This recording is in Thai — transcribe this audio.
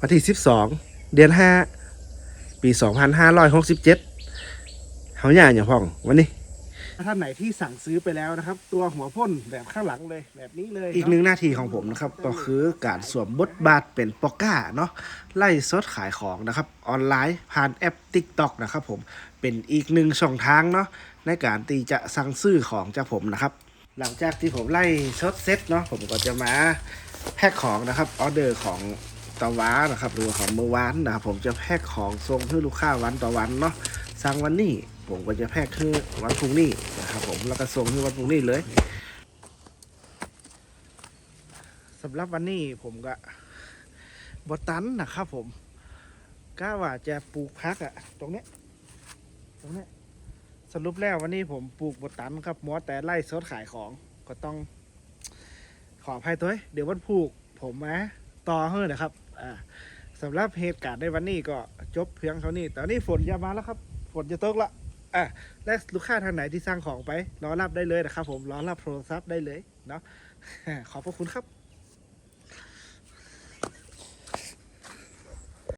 วันที่ 12 เดือน 5 ปี 2567เขาอย่างอย่างพ่องวันนี้ท่านไหนที่สั่งซื้อไปแล้วนะครับ ตัวหัวพ่นแบบข้างหลังเลยแบบนี้เลย อีกหนึ่งหน้าที่ของผมนะครับ ก็คือการสวมบทบาทเป็นปอก้าเนาะไล่สดขายของนะครับ ออนไลน์ผ่านแอป TikTok นะครับผมเป็นอีกหนึ่งช่องทางเนาะในการที่จะสั่งซื้อของจากผมนะครับ หลังจากที่ผมไล่ชดเซ็ตเนาะผมก็จะมาแพ็คของนะครับออเดอร์ของ ตะวันนะครับหรือของเมื่อวานนะครับผมจะแพ็คของส่งให้ลูกค้าวันต่อวันเนาะสั่งวันนี้ผมก็จะแพ็คคือวันพรุ่งนี้นะครับผมแล้วก็ส่งให้วันพรุ่งนี้เลยสำหรับวันนี้ผมก็บตันนะครับผมก้าว่าจะปลูกพักอะตรงเนี้ยตรงเนี้ยสรุปแล้ววันนี้ผมปลูกบตันครับมัวแต่ไล่สดขายของก็ต้องขออภัยตัวเองเดี๋ยววันผูกผมมา ต่อเฮ้อนะครับอ่าสำหรับเหตุการณ์ในวันนี้ก็จบเพียงเท่านี้ แต่นนี้ฝนจะมาแล้วครับ ฝนจะตกละอะและลูกค้าทางไหนที่สร้างของไปรอรับได้เลยนะครับ ผมรอรับโทรศัพท์ได้เลยเนาะขอบพระคุณครับ